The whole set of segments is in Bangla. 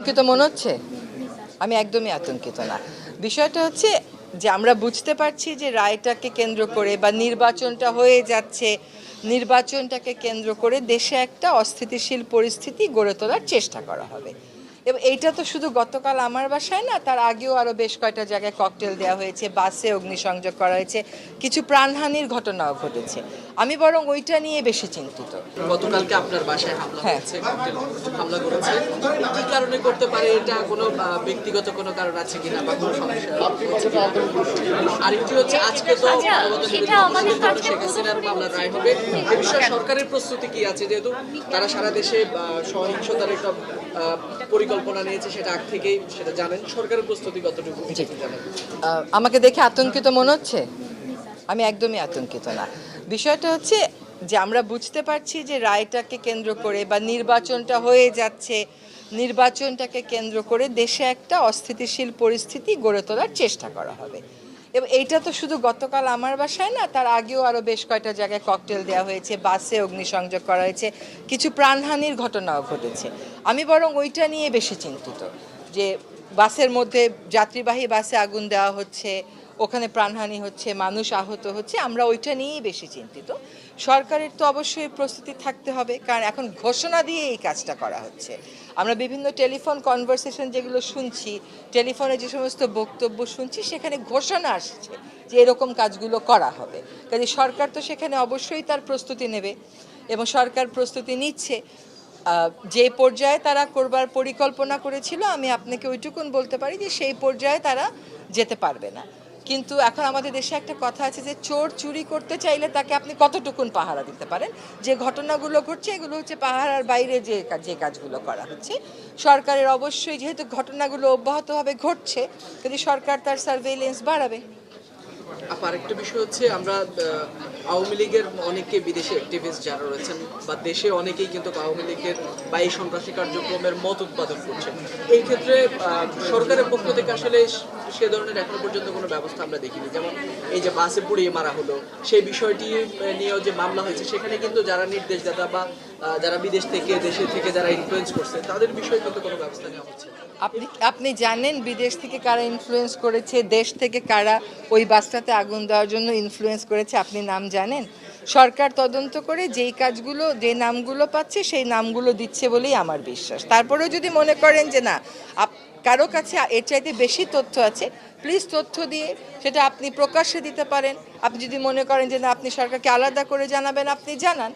আতঙ্কিত মনে হচ্ছে? আমি একদমই আতঙ্কিত না। বিষয়টা হচ্ছে যে আমরা বুঝতে পারছি যে রায়টাকে কেন্দ্র করে বা নির্বাচনটা হয়ে যাচ্ছে, নির্বাচনটাকে কেন্দ্র করে দেশে একটা অস্থিতিশীল পরিস্থিতি গড়ে তোলার চেষ্টা করা হবে। এবং এইটা তো শুধু গতকাল আমার বাসায় না, তার আগেও আরও বেশ কয়টা জায়গায় ককটেল দেওয়া হয়েছে, বাসে অগ্নিসংযোগ করা হয়েছে, কিছু প্রাণহানির ঘটনাও ঘটেছে। আমি বরং ওইটা নিয়ে বেশি চিন্তিত। গতকালকে আপনার বাসায় হামলা হ্যাঁ। হয়েছে হামলা করেছে। কি কারণে করতে পারে এটা কোনো ব্যক্তিগত কোনো কারণ আছে কিনা বা কোনো সমস্যা আরেকটি হচ্ছে আজকে তো আচ্ছা, শেখ হাসিনার মামলার রায় হবে। এ বিষয়ে সরকারের প্রস্তুতি কি আছে? যেহেতু তারা সারা দেশে সহিংসতার একটা পরিকল্পনা নিয়েছে সেটা আগ থেকেই সেটা জানেন। সরকারের প্রস্তুতি কতটুকু? আমাকে দেখে আতঙ্কিত মনে হচ্ছে? আমি একদমই আতঙ্কিত না। বিষয়টা হচ্ছে যে আমরা বুঝতে পারছি যে রায়টাকে কেন্দ্র করে বা নির্বাচনটা হয়ে যাচ্ছে, নির্বাচনটাকে কেন্দ্র করে দেশে একটা অস্থিতিশীল পরিস্থিতি গড়ে তোলার চেষ্টা করা হবে। এবং এইটা তো শুধু গতকাল আমার বাসায় না, তার আগেও আরও বেশ কয়টা জায়গায় ককটেল দেওয়া হয়েছে, বাসে অগ্নিসংযোগ করা হয়েছে, কিছু প্রাণহানির ঘটনাও ঘটেছে। আমি বরং ওইটা নিয়ে বেশি চিন্তিত যে বাসের মধ্যে যাত্রীবাহী বাসে আগুন দেওয়া হচ্ছে ওখানে প্রাণহানি হচ্ছে, মানুষ আহত হচ্ছে, আমরা ওইটা নিয়েই বেশি চিন্তিত। সরকারের তো অবশ্যই প্রস্তুতি থাকতে হবে, কারণ এখন ঘোষণা দিয়ে এই কাজটা করা হচ্ছে। আমরা বিভিন্ন টেলিফোন কনভারসেশন যেগুলো শুনছি, টেলিফোনে যে সমস্ত বক্তব্য শুনছি, সেখানে ঘোষণা আসছে যে এরকম কাজগুলো করা হবে। কাজে সরকার তো সেখানে অবশ্যই তার প্রস্তুতি নেবে এবং সরকার প্রস্তুতি নিচ্ছে। যে পর্যায়ে তারা করবার পরিকল্পনা করেছিল, আমি আপনাকে ওইটুকুন বলতে পারি যে সেই পর্যায়ে তারা যেতে পারবে না। কিন্তু এখন আমাদের দেশে একটা কথা আছে যে চোর চুরি করতে চাইলে তাকে আপনি কতটুকুন পাহারা দিতে পারেন? যে ঘটনাগুলো ঘটছে, এগুলো হচ্ছে পাহারার বাইরে যে যে কাজগুলো করা হচ্ছে। সরকারের অবশ্যই যেহেতু ঘটনাগুলো অব্যাহতভাবে ঘটছে যদি সরকার তার সার্ভেইলেন্স বাড়াবে। আরেকটা বিষয় হচ্ছে আমরা আওয়ামী লীগের অনেকে বিদেশি অ্যাক্টিভিস্ট যারা রয়েছেন বা দেশে অনেকেই কিন্তু আওয়ামী লীগের বা এই সন্ত্রাসী কার্যক্রমের মত উৎপাদন করছে। এই ক্ষেত্রে সরকারের পক্ষ থেকে আসলে সে- সে ধরনের এখনও পর্যন্ত কোনো ব্যবস্থা আমরা দেখিনি। যেমন এই যে বাসে পুড়িয়ে মারা হলো, সেই বিষয়টি নিয়েও যে মামলা হয়েছে, সেখানে কিন্তু যারা নির্দেশদাতা বা যারা বিদেশ থেকে, দেশে থেকে যারা ইনফ্লুয়েন্স করছে, তাদের বিষয়ে কিন্তু কোনো ব্যবস্থা নেওয়া হচ্ছে আপনি আপনি জানেন বিদেশ থেকে কারা ইনফ্লুয়েন্স করেছে, দেশ থেকে কারা ওই বাসটাতে আগুন দেওয়ার জন্য ইনফ্লুয়েন্স করেছে, আপনি নাম জানেন? সরকার তদন্ত করে যেই কাজগুলো, যে নামগুলো পাচ্ছে, সেই নামগুলো দিচ্ছে বলেই আমার বিশ্বাস। তারপরেও যদি মনে করেন যে না কারও কাছে এর চাইতে বেশি তথ্য আছে প্লিজ তথ্য দিয়ে সেটা আপনি প্রকাশ্যে দিতে পারেন। আপনি যদি মনে করেন যে না, আপনি সরকারকে আলাদা করে জানাবেন, আপনি জানান।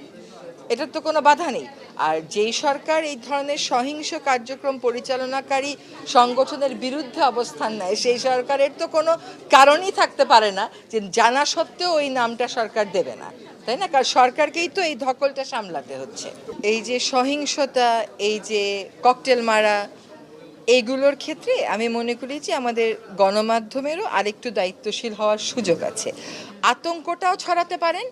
এটার তো কোনো বাধা নেই। আর যেই সরকার এই ধরনের সহিংস কার্যক্রম পরিচালনাকারী সংগঠনের বিরুদ্ধে অবস্থান নেয়, সেই সরকারের তো কোনো কারণই থাকতে পারে না যে জানা সত্ত্বেও ওই নামটা সরকার দেবে না। তাই না? কারণ সরকারকেই তো এই ধকলটা সামলাতে হচ্ছে। এই যে সহিংসতা, এই যে ককটেল মারা এইগুলোর ক্ষেত্রে আমি মনে করি যে আমাদের গণমাধ্যমেরও আরেকটু দায়িত্বশীল হওয়ার সুযোগ আছে। আতঙ্কটাও ছড়াতে পারেন,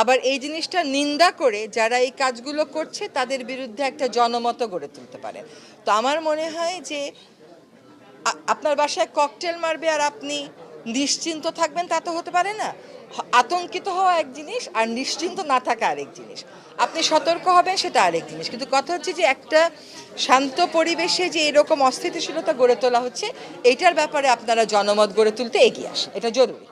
আবার এই জিনিসটা নিন্দা করে যারা এই কাজগুলো করছে তাদের বিরুদ্ধে একটা জনমত গড়ে তুলতে পারেন তো আমার মনে হয় যে আপনার বাসায় ককটেল মারবে আর আপনি নিশ্চিন্ত থাকবেন তা তো হতে পারে না। আতঙ্কিত হওয়া এক জিনিস আর নিশ্চিন্ত না থাকা আরেক জিনিস। আপনি সতর্ক হবেন সেটা আরেক জিনিস। কিন্তু কথা হচ্ছে যে একটা শান্ত পরিবেশে যে এরকম অস্থিতিশীলতা গড়ে তোলা হচ্ছে, এটার ব্যাপারে আপনারা জনমত গড়ে তুলতে এগিয়ে আসেন। এটা জরুরি।